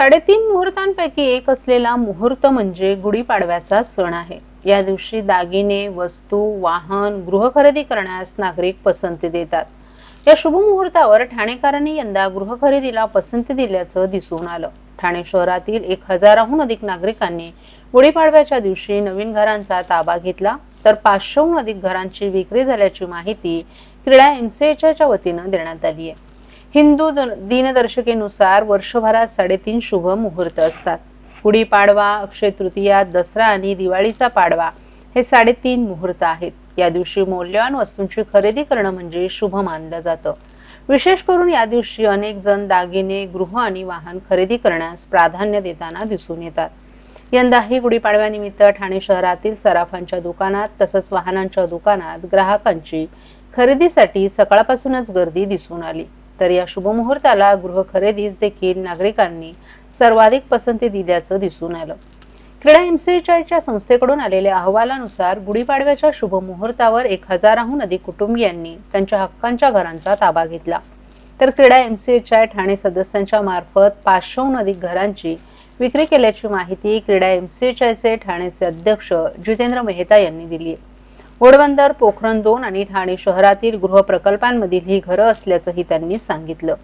साडेतीन मुहूर्तांपैकी एक असलेला मुहूर्त म्हणजे गुढीपाडव्याचा सण आहे. या दिवशी दागिने वस्तू वाहन गृह खरेदी करण्यास नागरिक पसंती देतात. या शुभ मुहूर्तावर ठाणेकरांनी यंदा गृह खरेदीला पसंती दिल्याचं दिसून आलं. ठाणे शहरातील एक हजाराहून अधिक नागरिकांनी गुढीपाडव्याच्या दिवशी नवीन घरांचा ताबा घेतला तर पाचशेहून अधिक घरांची विक्री झाल्याची माहिती क्रीडा एमसीएच्या वतीनं देण्यात आली आहे. हिंदू दिनदर्शिकेनुसार वर्षभरात साडेतीन शुभ मुहूर्त असतात. गुढीपाडवा अक्षय तृतीया दसरा आणि दिवाळीचा पाडवा हे साडेतीन मुहूर्त आहेत. या दिवशी मौल्यवान वस्तूंची खरेदी करणं म्हणजे शुभ मानलं जातं. विशेष करून या दिवशी अनेक जण दागिने गृह आणि वाहन खरेदी करण्यास प्राधान्य देताना दिसून येतात. यंदाही गुढीपाडव्यानिमित्त ठाणे शहरातील सराफांच्या दुकानात तसंच वाहनांच्या दुकानात ग्राहकांची खरेदीसाठी सकाळपासूनच गर्दी दिसून आली. तर या शुभमुहूर्ताला गृह खरेदीस देखील नागरिकांनी सर्वाधिक पसंती दिल्याचं दिसून आलं. क्रीडा एमसीएचच्या संस्थेकडून आलेल्या अहवालानुसार गुढीपाडव्याच्या शुभमुहूर्तावर एक हजाराहून अधिक कुटुंबियांनी त्यांच्या हक्कांच्या घरांचा ताबा घेतला. तर क्रीडा एमसीएच्या ठाणे सदस्यांच्या मार्फत पाचशेहून अधिक घरांची विक्री केल्याची माहिती क्रीडा एमसीएचआयचे ठाणेचे अध्यक्ष जितेंद्र मेहता यांनी दिली आहे. घोडबंदर पोखरण दोन आणि ठाणे शहरातील गृहप्रकल्पांमधील ही घरं असल्याचंही त्यांनी सांगितलं.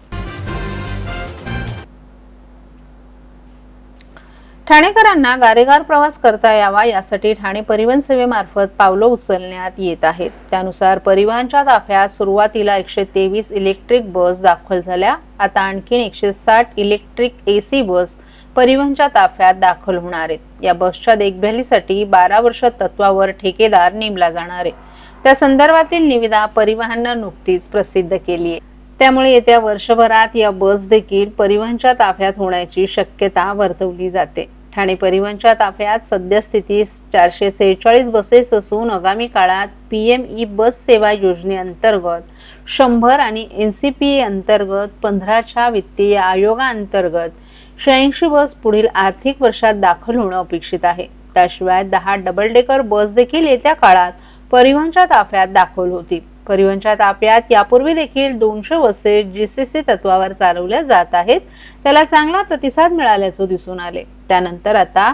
ठाणेकरांना गारेगार प्रवास करता यावा यासाठी ठाणे परिवहन सेवेमार्फत पावलं उचलण्यात येत आहेत. त्यानुसार परिवहनच्या ताफ्यात सुरुवातीला एकशे तेवीस इलेक्ट्रिक बस दाखल झाल्या. आता आणखीन एकशे साठ इलेक्ट्रिक एसी बस परिवहनच्या ताफ्यात दाखल होणार आहेत. या बसच्या देखभालीसाठी बारा वर्ष तत्वावर ठेकेदार नेमला जाणार आहे. त्या संदर्भातील निविदा परिवहननं नुकतीच प्रसिद्ध केली आहे. त्यामुळे येत्या वर्षभरात या बस देखील परिवहनच्या ताफ्यात होण्याची शक्यता वर्तवली जाते. ठाणे परिवहनच्या ताफ्यात सद्यस्थिती चारशे सेहेचाळीस बसेस असून आगामी काळात पीएम ई बस सेवा योजनेअंतर्गत शंभर आणि एनसीपीए अंतर्गत पंधराच्या वित्तीय आयोगाअंतर्गत शहाऐंशी बस पुढील आर्थिक वर्षात दाखल होणं अपेक्षित आहे. त्याशिवाय दहा डबल डेकर बस देखील येत्या काळात परिवहनच्या ताफ्यात दाखल होतील. परिवहनच्या ताफ्यात यापूर्वी देखील दोनशे बसेस जीसीसी तत्वावर चालवल्या जात आहेत. त्याला चांगला प्रतिसाद मिळाल्याचं दिसून आले त्यानंतर आता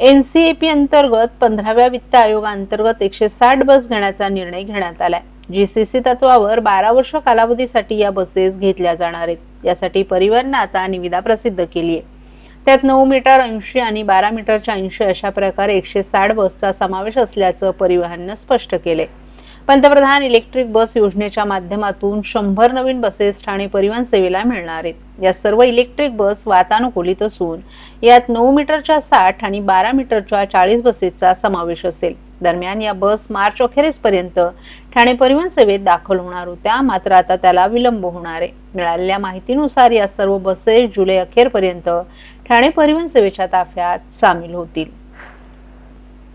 एन सी ए पी अंतर्गत पंधराव्या वित्त आयोगाअंतर्गत एकशे साठ बस घेण्याचा निर्णय घेण्यात आलाय. जीसीसी तत्वावर बारा वर्ष कालावधीसाठी या बसेस घेतल्या जाणार आहेत. यासाठी परिवहन आता निविदा प्रसिद्ध केली आहे. त्यात नऊ मीटर ऐंशी आणि बारा मीटरच्या ऐंशी अशा प्रकारे एकशे साठ बसचा समावेश असल्याचं परिवहननं स्पष्ट केले पंतप्रधान इलेक्ट्रिक बस योजनेच्या माध्यमातून शंभर नवीन बसेस ठाणे परिवहन सेवेला मिळणार आहेत. या सर्व इलेक्ट्रिक बस वातानुकूलित असून यात नऊ मीटरच्या साठ आणि बारा मीटरच्या चाळीस बसेसचा समावेश असेल. दरम्यान या बस मार्च अखेरीसपर्यंत ठाणे परिवहन सेवेत दाखल होणार होत्या मात्र आता त्याला विलंब होणार आहे. मिळालेल्या माहितीनुसार या सर्व बसेस जुलै अखेरपर्यंत ठाणे परिवहन सेवेच्या ताफ्यात सामील होतील.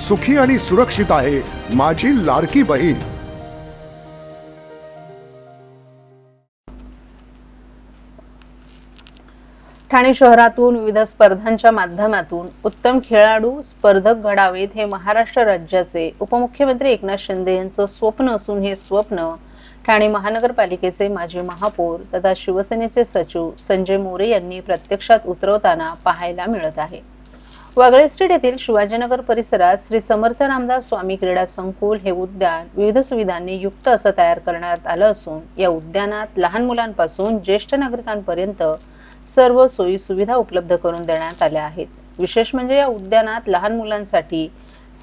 सुखी आणि सुरक्षित आहे माझी लाडकी बहीण. ठाणे शहरातून विविध स्पर्धांच्या माध्यमातून उत्तम खेळाडू स्पर्धक घडावेत हे महाराष्ट्र राज्याचे उपमुख्यमंत्री एकनाथ शिंदे यांचं स्वप्न असून हे स्वप्न ठाणे महानगरपालिकेचे माजी महापौर तथा शिवसेनेचे सचिव संजय मोरे यांनी प्रत्यक्षात उतरवताना पाहायला मिळत आहे. वागळे स्ट्रीट येथील शिवाजीनगर परिसरात श्री समर्थ रामदास स्वामी क्रीडा संकुल हे उद्यान विविध सुविधांनी युक्त असं तयार करण्यात आलं असून या उद्यानात लहान मुलांपासून ज्येष्ठ नागरिकांपर्यंत सर्व सोयी सुविधा उपलब्ध करून देण्यात आल्या आहेत. विशेष म्हणजे या उद्यानात लहान मुलांसाठी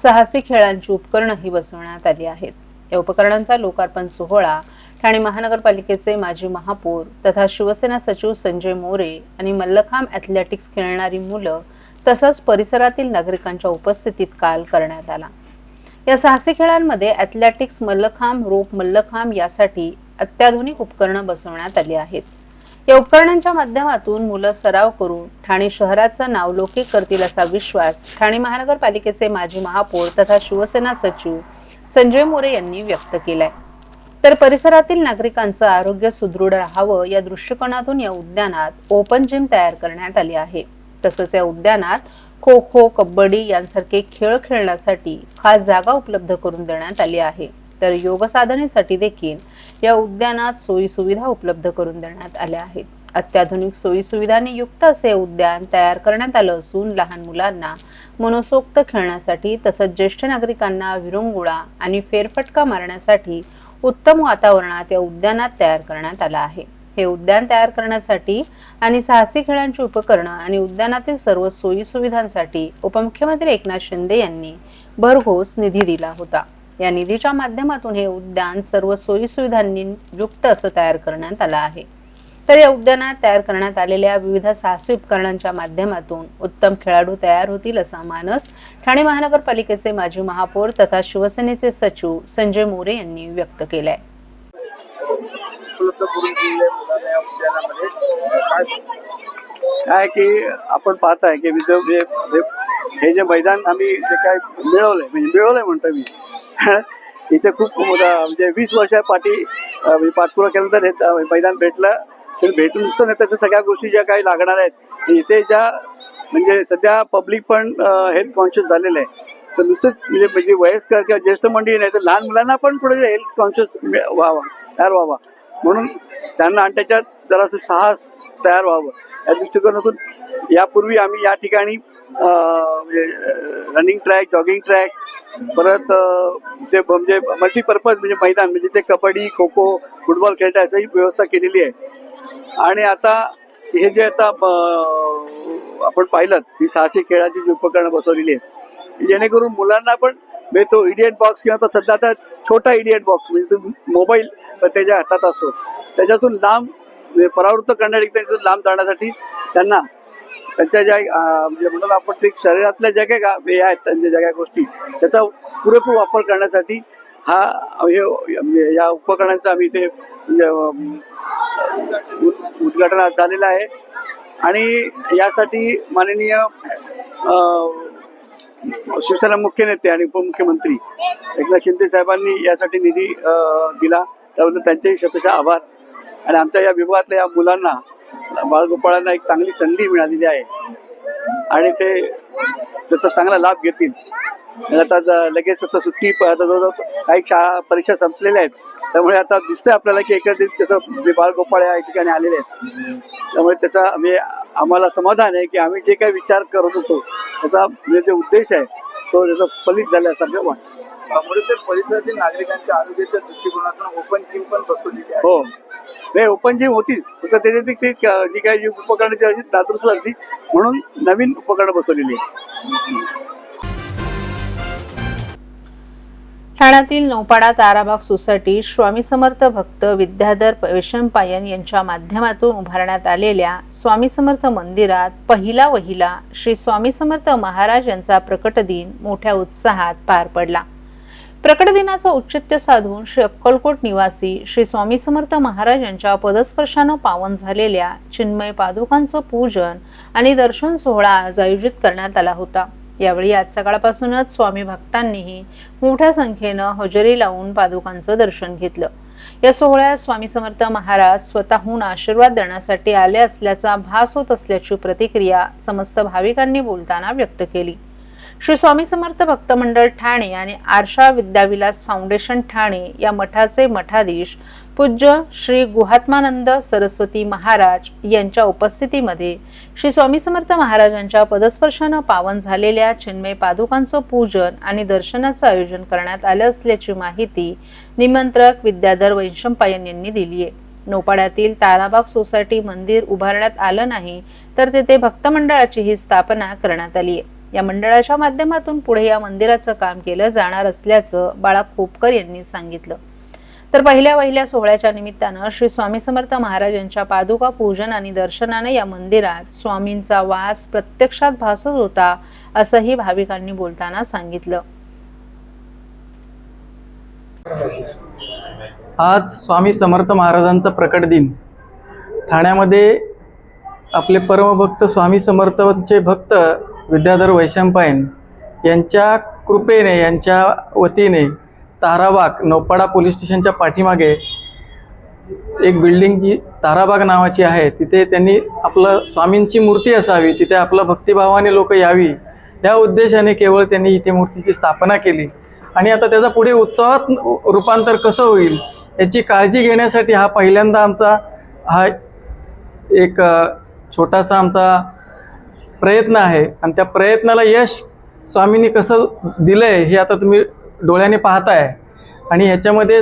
साहसी खेळांची उपकरणंही बसवण्यात आली आहेत. या उपकरणांचा लोकार्पण सोहळा ठाणे महानगरपालिकेचे माजी महापौर तथा शिवसेना सचिव संजय मोरे आणि मल्लखांब ॲथलेटिक्स खेळणारी मुलं तसंच परिसरातील नागरिकांच्या उपस्थितीत काल करण्यात आला. या साहसी खेळांमध्ये ॲथलेटिक्स मल्लखांब रोप मल्लखांब यासाठी अत्याधुनिक उपकरणं बसवण्यात आली आहेत. या उपकरणांच्या माध्यमातून मुलं सराव करून ठाणे शहराचं नावलौकिक करतील असा विश्वास ठाणे महानगरपालिकेचे माजी महापौर तथा शिवसेना सचिव संजय मोरे यांनी व्यक्त केलाय. तर परिसरातील नागरिकांचं आरोग्य सुदृढ राहावं या दृष्टिकोनातून या उद्यानात ओपन जिम तयार करण्यात आली आहे. तसंच या उद्यानात खो खो कबड्डी यांसारखे खेळ खेळण्यासाठी खास जागा उपलब्ध करून देण्यात आली आहे. तर योग साधनेसाठी देखील या उद्यानात सोयी सुविधा उपलब्ध करून देण्यात आल्या आहेत. अत्याधुनिक सोयी सुविधांनी युक्त असे उद्यान तयार करण्यात आलं असून लहान मुलांना मनसोक्त खेळण्यासाठी तसंच ज्येष्ठ नागरिकांना विरंगुळा आणि फेरफटका मारण्यासाठी उत्तम वातावरणात या उद्यानात तयार करण्यात आलं आहे. हे उद्यान तयार करण्यासाठी आणि साहसी खेळांची उपकरणं आणि उद्यानातील सर्व सोयी सुविधांसाठी उपमुख्यमंत्री एकनाथ शिंदे यांनी भरघोस निधी दिला होता. या निधीच्या माध्यमातून हे उद्यान सर्व सोयी सुविधांनी युक्त असं तयार करण्यात आलं आहे. तर या उद्यानात तयार करण्यात आलेल्या विविध साहसी उपकरणांच्या माध्यमातून उत्तम खेळाडू तयार होतील असा मानस ठाणे महानगरपालिकेचे माजी महापौर तथा शिवसेनेचे सचिव संजय मोरे यांनी व्यक्त केलाय. उपलब्ध करून मुलांना या उद्यानामध्ये काय काय की आपण पाहताय की मी हे जे मैदान आम्ही जे काय मिळवलंय म्हणजे मिळवलंय म्हणतो मी. इथे खूप मोठा म्हणजे वीस वर्षापाठी अं, म्हणजे पाठपुरा केल्यानंतर हे मैदान भेटलं. तर भेटून नुसतं नाही त्याच्या सगळ्या गोष्टी ज्या काही लागणार आहेत इथे ज्या म्हणजे सध्या पब्लिक पण हेल्थ कॉन्शियस झालेलं आहे तर नुसतंच म्हणजे म्हणजे वयस्कर किंवा ज्येष्ठ मंडळी नाही तर लहान मुलांना पण पुढे हेल्थ कॉन्शियस व्हावं. तयार व्हावा. म्हणून त्यांना आणि त्याच्यात जरासं साहस तयार व्हावं. या दृष्टिकोनातून यापूर्वी आम्ही या ठिकाणी म्हणजे, रनिंग ट्रॅक जॉगिंग ट्रॅक परत जे म्हणजे मल्टीपर्पज म्हणजे मैदान म्हणजे ते कबड्डी खो खो फुटबॉल खेळता अशी व्यवस्था केलेली आहे. आणि आता हे जे आता आपण पाहिलं ही साहसी खेळाची जी उपकरणं बसवलेली आहेत जेणेकरून मुलांना पण म्हणजे तो इडियट बॉक्स किंवा तो सध्या आता छोटा इडियट बॉक्स म्हणजे तो मोबाईल त्याच्या हातात असतो. त्याच्यातून लांब म्हणजे परावृत्त करण्यासाठी लांब जाण्यासाठी त्यांना त्यांच्या ज्या म्हणजे म्हणून आपण ते शरीरातल्या ज्या काही हे आहेत त्यांच्या ज्या काही गोष्टी त्याचा पुरेपूर वापर करण्यासाठी हा हे म्हणजे या उपकरणांचा आम्ही इथे म्हणजे, उद्घाटन झालेलं आहे. आणि यासाठी माननीय शिवसेना मुख्य नेते आणि उपमुख्यमंत्री एकनाथ शिंदे साहेबांनी यासाठी निधी दिला. त्याबद्दल त्यांचेही शतशः आभार. आणि आमच्या या विभागातल्या या मुलांना बाळगोपाळांना एक चांगली संधी मिळालेली आहे. आणि ते त्याचा चांगला लाभ घेतील आता लगेच आता सुट्टी आता जवळजवळ काही शाळा परीक्षा संपलेल्या आहेत. त्यामुळे आता दिसतंय आपल्याला की एकत्रित कसं म्हणजे बाळगोपाळ या ठिकाणी आलेले आहेत. त्यामुळे त्याचा म्हणजे आम्हाला समाधान आहे की आम्ही जे काही विचार करत होतो त्याचा म्हणजे जे उद्देश आहे तो त्याचा फलित झाल्यासारखं वाटतं. परिसर परिसरातील नागरिकांच्या आरोग्याच्या दृष्टिकोनातून ओपन जिम पण बसवलेली आहे. हो. नाही ओपन जिम होतीच. फक्त त्याच्यात ती जी काही उपकरणं जी आहेत झाली म्हणून नवीन उपकरणं बसवलेली आहेत. ठाण्यातील नौपाडा ताराबाग सोसायटी स्वामी समर्थ भक्त विद्याधर विषमपायन यांच्या माध्यमातून उभारण्यात आलेल्या स्वामी समर्थ मंदिरात पहिला वहिला श्री स्वामी समर्थ महाराज यांचा प्रकट दिन मोठ्या उत्साहात पार पडला. प्रकट दिनाचं औचित्य साधून श्री अक्कलकोट निवासी श्री स्वामी समर्थ महाराज यांच्या पदस्पर्शानं पावन झालेल्या चिन्मय पादुकांचं पूजन आणि दर्शन सोहळा आज आयोजित करण्यात आला होता. यावेळी आज सकाळपासूनच स्वामी भक्तांनीही मोठ्या संख्येनं हजेरी लावून पादुकांचं दर्शन घेतलं. या सोहळ्यात स्वामी समर्थ महाराज स्वतःहून आशीर्वाद देण्यासाठी आले असल्याचा भास होत असल्याची प्रतिक्रिया समस्त भाविकांनी बोलताना व्यक्त केली. श्री स्वामी समर्थ भक्त मंडळ ठाणे आणि आरशा विद्याविलास फाउंडेशन ठाणे या मठाचे मठाधीश पूज्य श्री गुहात्मानंद सरस्वती महाराज यांच्या उपस्थितीमध्ये श्री स्वामी समर्थ महाराजांच्या पदस्पर्शानं पावन झालेल्या चिन्मय पादुकांचं पूजन आणि दर्शनाचं आयोजन करण्यात आलं असल्याची माहिती निमंत्रक विद्याधर वैशंपायन यांनी दिली आहे. नोपाड्यातील ताराबाग सोसायटी मंदिर उभारण्यात आलं नाही तर तेथे भक्त मंडळाची ही स्थापना करण्यात आली आहे. या मंडळाच्या माध्यमातून पुढे या मंदिराचं काम केलं जाणार असल्याचं बाळा खोपकर यांनी सांगितलं. तर पहिल्या वहिल्या सोहळ्याच्या निमित्तानं श्री स्वामी समर्थ महाराज यांच्या पादुका पूजन आणि दर्शनाने या मंदिरात स्वामींचा वास प्रत्यक्षात भासत होता असंही भाविकांनी बोलताना सांगितलं. आज स्वामी समर्थ महाराजांचा प्रकट दिन. ठाण्यामध्ये आपले परमभक्त स्वामी समर्थांचे भक्त विद्याधर वैशंपायन यांच्या कृपेने यांच्या वतीने ताराबाग नौपाडा पोलीस स्टेशनच्या पाठीमागे एक बिल्डिंग जी ताराबाग नावाची आहे तिथे त्यांनी आपलं स्वामींची मूर्ती असावी तिथे आपलं भक्तिभावाने लोक यावी या उद्देशाने केवळ त्यांनी इथे मूर्तीची स्थापना केली. आणि आता त्याचा पुढे उत्सवात रूपांतर कसं होईल याची काळजी घेण्यासाठी हा पहिल्यांदा आमचा हा एक छोटासा आमचा प्रयत्न आहे. आणि त्या प्रयत्नाला यश स्वामींनी कसं दिलं आहे हे आता तुम्ही डोळ्याने पाहताय. आणि ह्याच्यामध्ये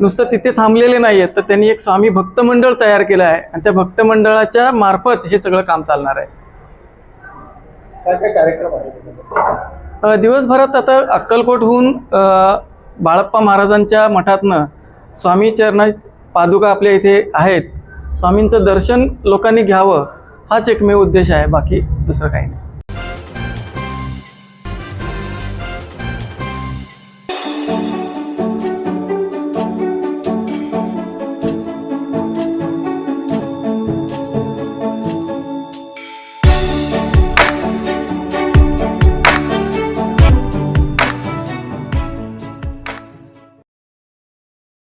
नुसतं तिथे थांबलेले नाही आहेत तर त्यांनी एक स्वामी भक्त मंडळ तयार केलं आहे. आणि त्या भक्त मंडळाच्या मार्फत हे सगळं काम चालणार आहे. दिवसभरात आता अक्कलकोटहून बाळप्पा महाराजांच्या मठातनं स्वामी चरणा पादुका आपल्या इथे आहेत. स्वामींचं दर्शन लोकांनी घ्यावं हाच एकमेव उद्देश आहे. बाकी दुसरं काही नाही.